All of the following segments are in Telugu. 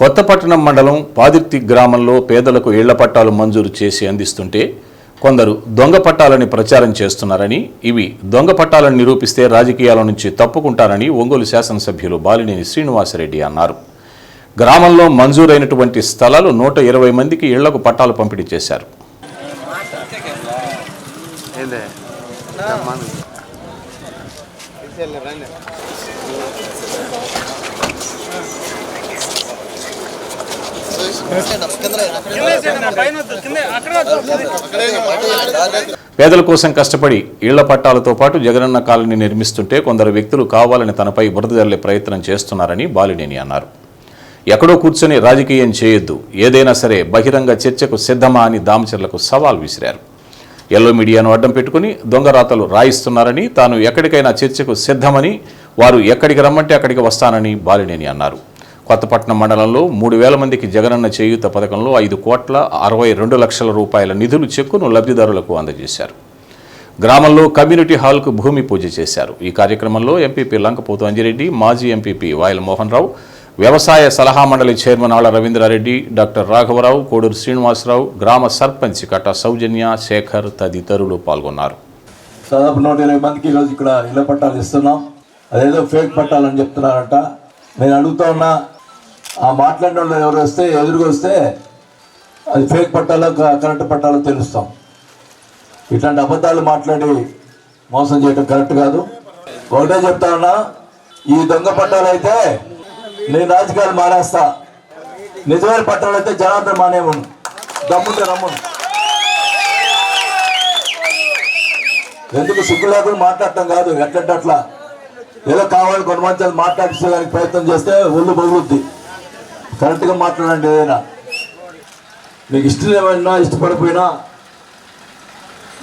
కొత్తపట్టణం మండలం పాదిర్తి గ్రామంలో పేదలకు ఇళ్ళ పట్టాలు మంజూరు చేసి అందిస్తుంటే కొందరు దొంగ పట్టాలని ప్రచారం చేస్తున్నారని ఇవి దొంగ పట్టాలను నిరూపిస్తే రాజకీయాల నుంచి తప్పుకుంటారని ఒంగోలు శాసనసభ్యులు బాలినేని శ్రీనివాసరెడ్డి అన్నారు. గ్రామంలో మంజూరైనటువంటి స్థలాలు నూట ఇరవై మందికి ఇళ్ళకు పట్టాలు పంపిణీ చేశారు ఏందే మన పేదల కోసం కష్టపడి ఇళ్ళ పట్టాలతో పాటు జగనన్న కాలనీ నిర్మిస్తుంటే కొందరు వ్యక్తులు కావాలని తనపై బురద జల్లే ప్రయత్నం చేస్తున్నారని బాలినేని అన్నారు. ఎక్కడో కూర్చొని రాజకీయం చేయొద్దు. ఏదైనా సరే బహిరంగ చర్చకు సిద్ధమా అని దామచర్లకు సవాల్ విసిరారు. ఎల్లో మీడియాను అడ్డం పెట్టుకుని దొంగరాతలు రాయిస్తున్నారని తాను ఎక్కడికైనా చర్చకు సిద్ధమని వారు ఎక్కడికి రమ్మంటే అక్కడికి వస్తానని బాలినేని అన్నారు. కొత్తపట్నం మండలంలో మూడు వేల మందికి జగనన్న చేయూత పథకంలో ఐదు కోట్ల అరవై రెండు లక్షల రూపాయల నిధులు చెక్కును లబ్ధిదారులకు అందజేశారు. గ్రామంలో కమ్యూనిటీ హాల్కు భూమి పూజ చేశారు. ఈ కార్యక్రమంలో ఎంపీపీ లంకపోతు అంజిరెడ్డి మాజీ ఎంపీపీ వాయల మోహన్ రావు వ్యవసాయ సలహా మండలి చైర్మన్ ఆళ్ళ రవీంద్రారెడ్డి డాక్టర్ రాఘవరావు కోడూరు శ్రీనివాసరావు గ్రామ సర్పంచ్ కట్ట సౌజన్య శేఖర్ తదితరులు పాల్గొన్నారు. దాదాపు నూట ఇరవై మందికి ఈరోజు ఇక్కడ ఇళ్ళ పట్టాలు ఇస్తున్నాం. అదేదో ఫేక్ పట్టాలని చెప్తున్నారట చెప్తున్నారంట. నేను అడుగుతా ఉన్నా ఆ మాట్లాడిన వాళ్ళు ఎవరు వస్తే ఎదురుగా వస్తే అది ఫేక్ పట్టాలో కరెక్ట్ పట్టాలో తెలుస్తాం. ఇట్లాంటి అబద్ధాలు మాట్లాడి మోసం చేయడం కరెక్ట్ కాదు. ఒకటే చెప్తా ఉన్నా ఈ దొంగ పట్టాలు అయితే నేను రాజకీయాలు మానేస్తా. నిజమైన పట్టాలు అయితే జనార్దన్ మానేమును దమ్ముంటే రమ్మును. ఎందుకు సిగ్గు లేకుండా మాట్లాడటం కాదు ఎట్లంటే అట్లా. ఏదో కావాలి కొంతమంది అది మాట్లాడించడానికి ప్రయత్నం చేస్తే ఒళ్ళు బగులుద్ది. కరెక్ట్గా మాట్లాడండి ఏదైనా. మీకు ఇష్టం ఏమైనా ఇష్టపడిపోయినా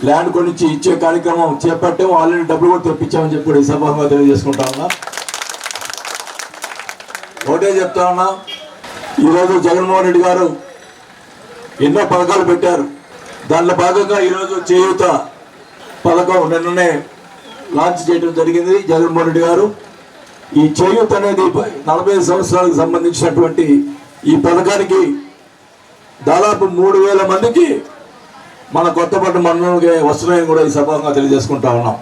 ల్యాండ్ కొనిచ్చి ఇచ్చే కార్యక్రమం చేపట్టాము ఆల్రెడీ డబ్బులు కూడా తెప్పించామని చెప్పి కూడా ఈ సభాగా తెలియజేసుకుంటా ఉన్నా. ఒకటే చెప్తా ఉన్నా ఈరోజు జగన్మోహన్ రెడ్డి గారు ఎన్నో పథకాలు పెట్టారు. దానిలో భాగంగా ఈరోజు చేయూత పథకం నిన్ననే లాంచ్ చేయడం జరిగింది జగన్మోహన్ రెడ్డి గారు. ఈ చేయూత్ అనేది నలభై ఐదు సంవత్సరాలకు సంబంధించినటువంటి ఈ పథకానికి దాదాపు మూడు వేల మందికి మన కొత్తపట్టు మండలంకి వస్తున్నాయని కూడా ఈ సభంగా తెలియజేసుకుంటా ఉన్నాం.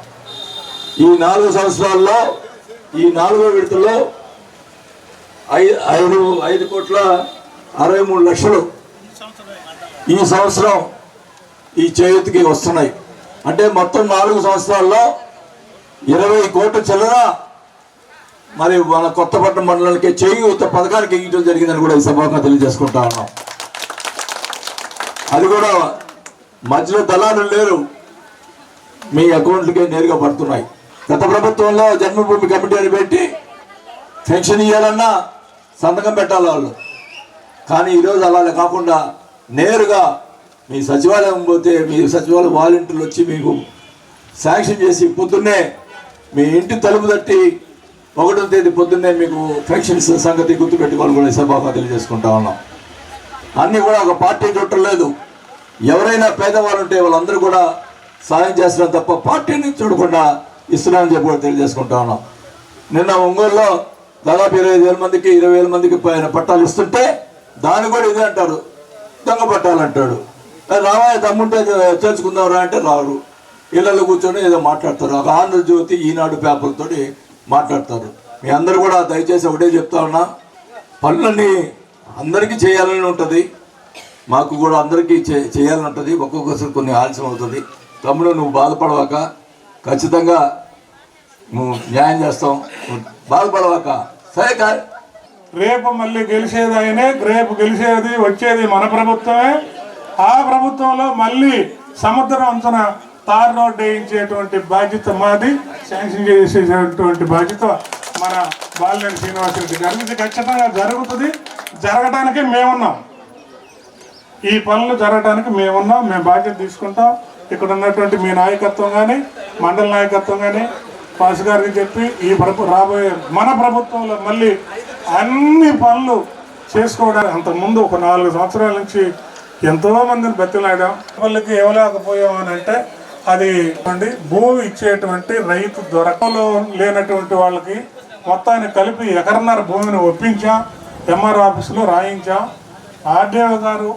ఈ నాలుగు సంవత్సరాల్లో ఈ నాలుగో విడతలో ఐ- ఐదు ఐదు కోట్ల అరవై మూడు లక్షలు ఈ సంవత్సరం ఈ చేయూతికి వస్తున్నాయి. అంటే మొత్తం నాలుగు సంవత్సరాల్లో ఇరవై కోట్ల చిల్లర మరి మన కొత్తపట్నం మండలానికి చేయూత పథకానికి ఇవ్వడం జరిగిందని కూడా ఈ సభగా తెలియజేసుకుంటా ఉన్నాం. అది కూడా మధ్యలో దళాలు లేరు. మీ అకౌంట్లకే నేరుగా పడుతున్నాయి. గత ప్రభుత్వంలో జన్మభూమి కమిటీ అని పెట్టి పెన్షన్ ఇవ్వాలన్నా సంతకం పెట్టాలి వాళ్ళు. కానీ ఈరోజు అలా కాకుండా నేరుగా మీ సచివాలయం పోతే మీ సచివాలయం వాలంటీర్లు వచ్చి మీకు శాంక్షన్ చేసి పొద్దున్నే మీ ఇంటి తలుపు తట్టి ఒకటో తేదీ పొద్దున్నే మీకు పెన్షన్స్ సంగతి గుర్తుపెట్టుకోవాలని కూడా ఈ సభగా తెలియజేసుకుంటా ఉన్నాం. అన్నీ కూడా ఒక పార్టీ చుట్టలేదు ఎవరైనా పేదవాళ్ళు ఉంటే వాళ్ళందరూ కూడా సాయం చేస్తున్నారు తప్ప పార్టీని చూడకుండా ఇస్తున్నారని చెప్పి కూడా తెలియజేసుకుంటా ఉన్నాం. నిన్న ఒంగోలులో దాదాపు ఇరవై వేల మందికి ఇరవై వేల మందికి పైన పట్టాలు ఇస్తుంటే దాన్ని కూడా ఇదే అంటారు. దొంగ పట్టాలు అంటాడు. రామాయ తమ్ముంటే చేర్చుకుందాం రా అంటే రారు. ఇళ్ళల్లో కూర్చొని ఏదో మాట్లాడతారు. ఒక ఆంధ్రజ్యోతి ఈనాడు పేపర్తోటి మాట్లాడతారు. మీ అందరూ కూడా దయచేసి ఒకటే చెప్తా ఉన్నా పనులన్నీ అందరికీ చేయాలని ఉంటుంది. మాకు కూడా అందరికీ చే చేయాలని ఉంటుంది. ఒక్కొక్కసారి కొన్ని ఆలస్యం అవుతుంది. తమ్ముడు నువ్వు బాధపడవాక ఖచ్చితంగా నువ్వు న్యాయం చేస్తాం బాధపడవాక. సరే కా రేపు మళ్ళీ గెలిచేది ఆయనే రేపు గెలిచేది వచ్చేది మన ప్రభుత్వమే. ఆ ప్రభుత్వంలో మళ్ళీ సముద్రం అంచనా తార్ రోడ్ వేయించేటువంటి బాధ్యత మాది శాంక్షన్ చేసేటువంటి బాధ్యత మన బాలినేని శ్రీనివాసరెడ్డి గారికి ఇది ఖచ్చితంగా జరుగుతుంది. జరగడానికి మేమున్నాం. ఈ పనులు జరగడానికి మేమున్నాం. మేము బాధ్యత తీసుకుంటాం. ఇక్కడ ఉన్నటువంటి మీ నాయకత్వం కానీ మండల నాయకత్వం కానీ పాస్ గారికి చెప్పి ఈ ప్రభు రాబోయే మన ప్రభుత్వంలో మళ్ళీ అన్ని పనులు చేసుకోవడానికి అంతకుముందు ఒక నాలుగు సంవత్సరాల నుంచి ఎంతో మందిని బతిలాడాం. వాళ్ళకి ఇవ్వలేకపోయాం అని అంటే అది అండి భూమి ఇచ్చేటువంటి రైతు దొరకలో లేనటువంటి వాళ్ళకి మొత్తాన్ని కలిపి ఎకరన్నర భూమిని ఒప్పించాం ఎంఆర్ ఆఫీసులో రాయించాం. ఆర్డీఓ గారు